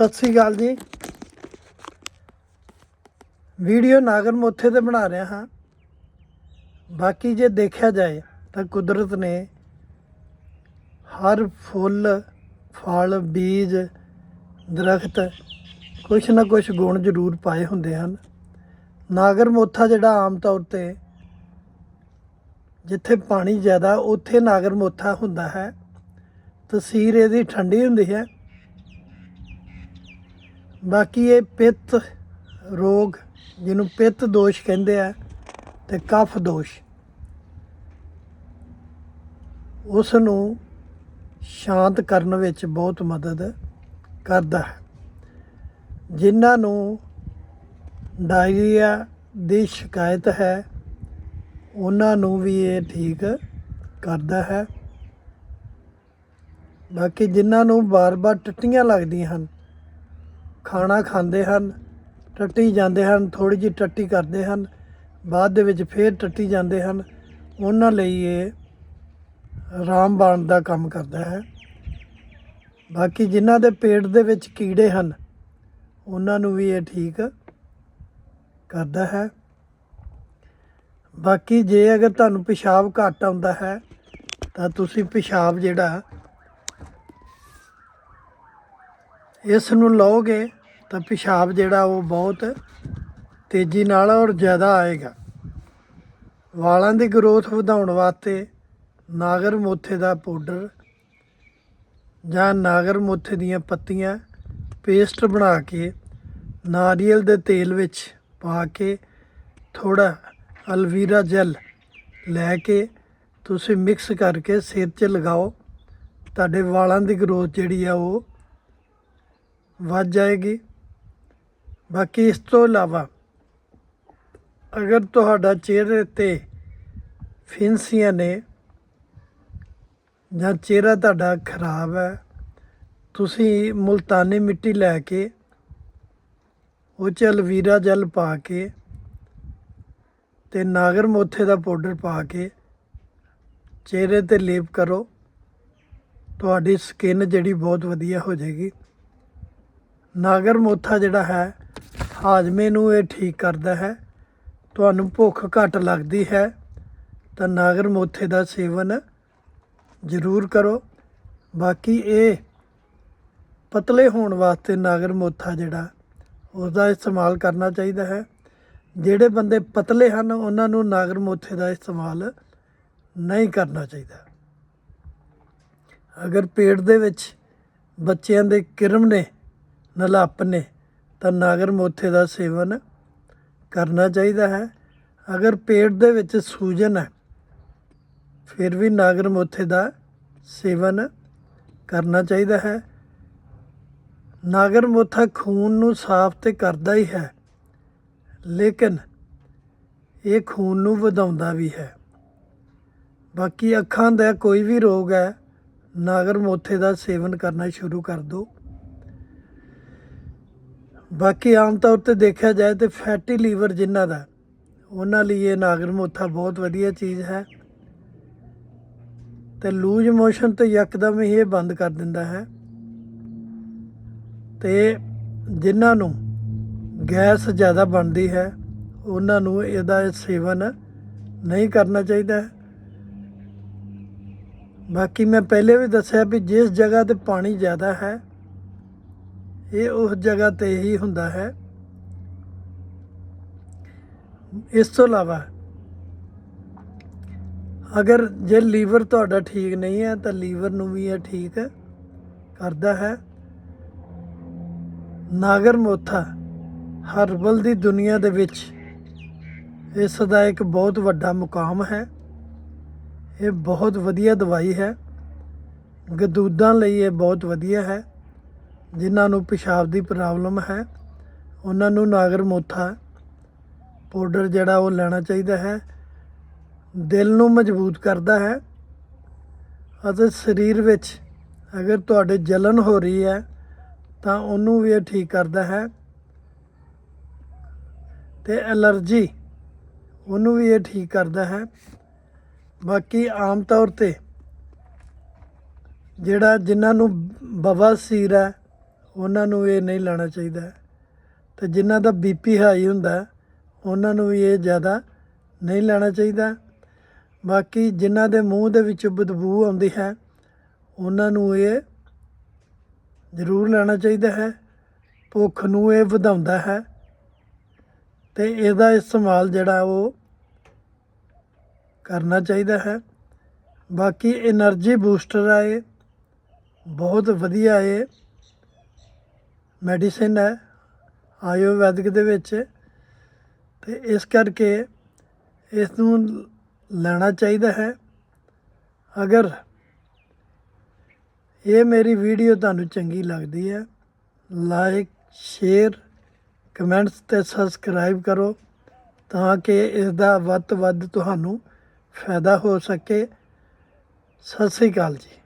ਸਤਿ ਸ੍ਰੀ ਅਕਾਲ ਜੀ। ਵੀਡੀਓ ਨਾਗਰ ਮੋਥੇ ਤੇ ਬਣਾ ਰਿਹਾ ਹਾਂ। ਬਾਕੀ ਜੇ ਦੇਖਿਆ ਜਾਏ ਤਾਂ ਕੁਦਰਤ ਨੇ ਹਰ ਫੁੱਲ, ਫਲ, ਬੀਜ, ਦਰਖਤ ਕੁਛ ਨਾ ਕੁਛ ਗੁਣ ਜ਼ਰੂਰ ਪਾਏ ਹੁੰਦੇ ਹਨ। ਨਾਗਰ ਮੋਥਾ ਜਿਹੜਾ ਆਮ ਤੌਰ ਤੇ ਜਿੱਥੇ ਪਾਣੀ ਜ਼ਿਆਦਾ, ਉੱਥੇ ਨਾਗਰ ਮੋਥਾ ਹੁੰਦਾ ਹੈ। ਤਸੀਰ ਇਹਦੀ ਠੰਡੀ ਹੁੰਦੀ ਹੈ। ਬਾਕੀ ਇਹ ਪਿੱਤ ਰੋਗ, ਜਿਹਨੂੰ ਪਿੱਤ ਦੋਸ਼ ਕਹਿੰਦੇ ਆ ਤੇ ਕਫ ਦੋਸ਼। ਉਸ ਨੂੰ ਸ਼ਾਂਤ ਕਰਨ ਵਿੱਚ ਬਹੁਤ ਮਦਦ ਕਰਦਾ ਹੈ। ਜਿਨ੍ਹਾਂ ਨੂੰ ਡਾਇਰੀਆ ਦੀ ਸ਼ਿਕਾਇਤ ਹੈ, ਉਹਨਾਂ ਨੂੰ ਵੀ ਇਹ ਠੀਕ ਕਰਦਾ ਹੈ। ਬਾਕੀ ਜਿਨ੍ਹਾਂ ਨੂੰ ਬਾਰ-ਬਾਰ ਟੱਟੀਆਂ ਲੱਗਦੀਆਂ ਹਨ ਖਾਣਾ ਖਾਂਦੇ ਹਨ, ਟੱਟੀ ਜਾਂਦੇ ਹਨ ਥੋੜੀ ਜਿਹੀ ਟੱਟੀ ਕਰਦੇ ਹਨ, ਬਾਅਦ ਦੇ ਵਿੱਚ ਫੇਰ ਟੱਟੀ ਜਾਂਦੇ ਹਨ। ਉਹਨਾਂ ਲਈ ਇਹ ਰਾਮਬਾਣ ਦਾ ਕੰਮ ਕਰਦਾ ਹੈ। ਬਾਕੀ ਜਿਨ੍ਹਾਂ ਦੇ ਪੇਟ ਦੇ ਵਿੱਚ ਕੀੜੇ ਹਨ, ਉਹਨਾਂ ਨੂੰ ਵੀ ਇਹ ਠੀਕ ਕਰਦਾ ਹੈ। ਬਾਕੀ ਜੇ ਅਗਰ ਤੁਹਾਨੂੰ ਪਿਸ਼ਾਬ ਘੱਟ ਆਉਂਦਾ ਹੈ, ਤਾਂ ਤੁਸੀਂ ਪਿਸ਼ਾਬ ਜਿਹੜਾ, ਇਸ ਨੂੰ ਲਓਗੇ। ਤਾਂ ਪਿਸ਼ਾਬ ਜਿਹੜਾ ਉਹ ਬਹੁਤ ਤੇਜ਼ੀ ਨਾਲ ਔਰ ਜ਼ਿਆਦਾ ਆਏਗਾ। ਵਾਲਾਂ ਦੀ ਗਰੋਥ ਵਧਾਉਣ ਵਾਸਤੇ ਨਾਗਰ ਮੋਥੇ ਦਾ ਪਾਊਡਰ ਜਾਂ ਨਾਗਰ ਮੋਥੇ ਦੀਆਂ ਪੱਤੀਆਂ ਪੇਸਟ ਬਣਾ ਕੇ ਨਾਰੀਅਲ ਦੇ ਤੇਲ ਵਿੱਚ ਪਾ ਕੇ ਥੋੜਾ ਅਲਵੀਰਾ ਜੈਲ ਲੈ ਕੇ ਤੁਸੀਂ ਮਿਕਸ ਕਰਕੇ ਸਿਰ 'ਚ ਲਗਾਓ। ਤੁਹਾਡੇ ਵਾਲਾਂ ਦੀ ਗਰੋਥ ਜਿਹੜੀ ਆ ਉਹ ਵੱਧ ਜਾਏਗੀ। ਬਾਕੀ ਇਸ ਤੋਂ ਇਲਾਵਾ ਅਗਰ ਤੁਹਾਡਾ ਚਿਹਰੇ ਤੇ ਫਿੰਸੀਆਂ ਨੇ ਜਾਂ ਚਿਹਰਾ ਤੁਹਾਡਾ ਖਰਾਬ ਹੈ, ਤੁਸੀਂ ਮੁਲਤਾਨੀ ਮਿੱਟੀ ਲੈ ਕੇ ਉਹ ਚ ਅਲਵੀਰਾ ਜਲ ਪਾ ਕੇ ਤੇ ਨਾਗਰ ਮੋਥੇ ਦਾ ਪਾਊਡਰ ਪਾ ਕੇ ਚਿਹਰੇ ਤੇ ਲੇਪ ਕਰੋ, ਤੁਹਾਡੀ ਸਕਿਨ ਜਿਹੜੀ ਬਹੁਤ ਵਧੀਆ ਹੋ ਜਾਏਗੀ। ਨਾਗਰ ਮੋਥਾ ਜਿਹੜਾ ਹੈ ਹਾਜ਼ਮੇ ਨੂੰ ਇਹ ਠੀਕ ਕਰਦਾ ਹੈ। ਤੁਹਾਨੂੰ ਭੁੱਖ ਘੱਟ ਲੱਗਦੀ ਹੈ, ਤਾਂ ਨਾਗਰ ਮੋਥੇ ਦਾ ਸੇਵਨ ਜ਼ਰੂਰ ਕਰੋ। ਬਾਕੀ ਇਹ ਪਤਲੇ ਹੋਣ ਵਾਸਤੇ ਨਾਗਰ ਮੋਥਾ ਜਿਹੜਾ ਉਸ ਦਾ ਇਸਤੇਮਾਲ ਕਰਨਾ ਚਾਹੀਦਾ ਹੈ। ਜਿਹੜੇ ਬੰਦੇ ਪਤਲੇ ਹਨ, ਉਹਨਾਂ ਨੂੰ ਨਾਗਰ ਮੋਥੇ ਦਾ ਇਸਤੇਮਾਲ ਨਹੀਂ ਕਰਨਾ ਚਾਹੀਦਾ। ਅਗਰ ਪੇਟ ਦੇ ਵਿੱਚ ਬੱਚਿਆਂ ਦੇ ਕਿਰਮ ਨੇ ਨਲਾਪ ਨੇ ਤਾਂ ਨਾਗਰ ਮੋਥੇ ਦਾ ਸੇਵਨ ਕਰਨਾ ਚਾਹੀਦਾ ਹੈ। ਅਗਰ ਪੇਟ ਦੇ ਵਿੱਚ ਸੂਜਨ ਹੈ, ਫਿਰ ਵੀ ਨਾਗਰ ਮੋਥੇ ਦਾ ਸੇਵਨ ਕਰਨਾ ਚਾਹੀਦਾ ਹੈ। ਨਾਗਰ ਮੋਥਾ ਖੂਨ ਨੂੰ ਸਾਫ਼ ਤੇ ਕਰਦਾ ਹੀ ਹੈ, ਲੇਕਿਨ ਇਹ ਖੂਨ ਨੂੰ ਵਧਾਉਂਦਾ ਵੀ ਹੈ। ਬਾਕੀ ਅੱਖਾਂ ਦਾ ਕੋਈ ਵੀ ਰੋਗ ਹੈ, ਨਾਗਰ ਮੋਥੇ ਦਾ ਸੇਵਨ ਕਰਨਾ ਸ਼ੁਰੂ ਕਰ ਦਿਓ। ਬਾਕੀ ਆਮ ਤੌਰ ਤੇ ਦੇਖਿਆ ਜਾਏ ਤੇ ਫੈਟੀ ਲੀਵਰ ਜਿਨ੍ਹਾਂ ਦਾ, ਉਹਨਾਂ ਲਈ ਇਹ ਨਾਗਰ ਮੋਥਾ ਬਹੁਤ ਵਧੀਆ ਚੀਜ਼ ਹੈ। ਤੇ ਲੂਜ ਮੋਸ਼ਨ ਤੇ ਯਕਦਮ ਹੀ ਇਹ ਬੰਦ ਕਰ ਦਿੰਦਾ ਹੈ। ਤੇ ਜਿਨ੍ਹਾਂ ਨੂੰ ਗੈਸ ਜ਼ਿਆਦਾ ਬਣਦੀ ਹੈ, ਉਹਨਾਂ ਨੂੰ ਇਹਦਾ ਸੇਵਨ ਨਹੀਂ ਕਰਨਾ ਚਾਹੀਦਾ ਬਾਕੀ ਮੈਂ ਪਹਿਲੇ ਵੀ ਦੱਸਿਆ ਵੀ ਜਿਸ ਜਗ੍ਹਾ ਤੇ ਪਾਣੀ ਜ਼ਿਆਦਾ ਹੈ ਇਹ ਉਸ ਜਗ੍ਹਾ ਤੇ ਹੀ ਹੁੰਦਾ ਹੈ। ਇਸ ਤੋਂ ਇਲਾਵਾ, ਅਗਰ ਜੇ ਲੀਵਰ ਤੁਹਾਡਾ ਠੀਕ ਨਹੀਂ ਹੈ, ਤਾਂ ਲੀਵਰ ਨੂੰ ਵੀ ਇਹ ਠੀਕ ਕਰਦਾ ਹੈ। ਨਾਗਰ ਮੋਥਾ ਹਰਬਲ ਦੀ ਦੁਨੀਆ ਦੇ ਵਿੱਚ, ਇਸ ਦਾ ਇੱਕ ਬਹੁਤ ਵੱਡਾ ਮੁਕਾਮ ਹੈ। ਇਹ ਬਹੁਤ ਵਧੀਆ ਦਵਾਈ ਹੈ। ਗਦੂਦਾਂ ਲਈ ਇਹ ਬਹੁਤ ਵਧੀਆ ਹੈ। ਜਿਨ੍ਹਾਂ ਨੂੰ ਪਿਸ਼ਾਬ ਦੀ ਪ੍ਰੋਬਲਮ ਹੈ, ਉਹਨਾਂ ਨੂੰ ਨਾਗਰ ਮੋਥਾ ਪਾਊਡਰ ਜਿਹੜਾ ਉਹ ਲੈਣਾ ਚਾਹੀਦਾ ਹੈ। ਦਿਲ ਨੂੰ ਮਜ਼ਬੂਤ ਕਰਦਾ ਹੈ ਅਤੇ ਸਰੀਰ ਵਿੱਚ ਅਗਰ ਤੁਹਾਡੇ ਜਲਨ ਹੋ ਰਹੀ ਹੈ, ਤਾਂ ਉਹਨੂੰ ਵੀ ਇਹ ਠੀਕ ਕਰਦਾ ਹੈ ਤੇ ਐਲਰਜੀ ਉਹਨੂੰ ਵੀ ਇਹ ਠੀਕ ਕਰਦਾ ਹੈ। ਬਾਕੀ ਆਮ ਤੌਰ ਤੇ ਜਿਹੜਾ ਜਿਨ੍ਹਾਂ ਨੂੰ ਬਵਾਸੀਰ ਹੈ ਉਹਨਾਂ ਨੂੰ ਇਹ ਨਹੀਂ ਲੈਣਾ ਚਾਹੀਦਾ। ਤੇ ਜਿਨ੍ਹਾਂ ਦਾ ਬੀਪੀ ਹਾਈ ਹੁੰਦਾ, ਉਹਨਾਂ ਨੂੰ ਵੀ ਇਹ ਜ਼ਿਆਦਾ ਨਹੀਂ ਲੈਣਾ ਚਾਹੀਦਾ। ਬਾਕੀ ਜਿਨ੍ਹਾਂ ਦੇ ਮੂੰਹ ਦੇ ਵਿੱਚ ਬਦਬੂ ਆਉਂਦੀ ਹੈ, ਉਹਨਾਂ ਨੂੰ ਇਹ ਜ਼ਰੂਰ ਲੈਣਾ ਚਾਹੀਦਾ ਹੈ। ਭੁੱਖ ਨੂੰ ਇਹ ਵਧਾਉਂਦਾ ਹੈ। ਤੇ ਇਹਦਾ ਇਸਤੇਮਾਲ ਜਿਹੜਾ ਉਹ ਕਰਨਾ ਚਾਹੀਦਾ ਹੈ। ਬਾਕੀ એનર્ਜੀ ਬੂਸਟਰ ਆ ਇਹ, ਬਹੁਤ ਵਧੀਆ ਹੈ ਮੈਡੀਸਿਨ ਹੈ, ਆਯੁਰਵੈਦਿਕ ਦੇ ਵਿੱਚ। ਤੇ ਇਸ ਕਰਕੇ ਇਸ ਨੂੰ ਲੈਣਾ ਚਾਹੀਦਾ ਹੈ। ਅਗਰ ਇਹ ਮੇਰੀ ਵੀਡੀਓ ਤੁਹਾਨੂੰ ਚੰਗੀ ਲੱਗਦੀ ਹੈ ਲਾਈਕ ਸ਼ੇਅਰ ਕਮੈਂਟਸ ਤੇ ਸਬਸਕ੍ਰਾਈਬ ਕਰੋ ਤਾਂ ਕਿ ਇਸ ਦਾ ਵੱਧ ਤੋਂ ਵੱਧ ਤੁਹਾਨੂੰ ਫਾਇਦਾ ਹੋ ਸਕੇ। ਸਤਿ ਸ੍ਰੀ ਅਕਾਲ ਜੀ।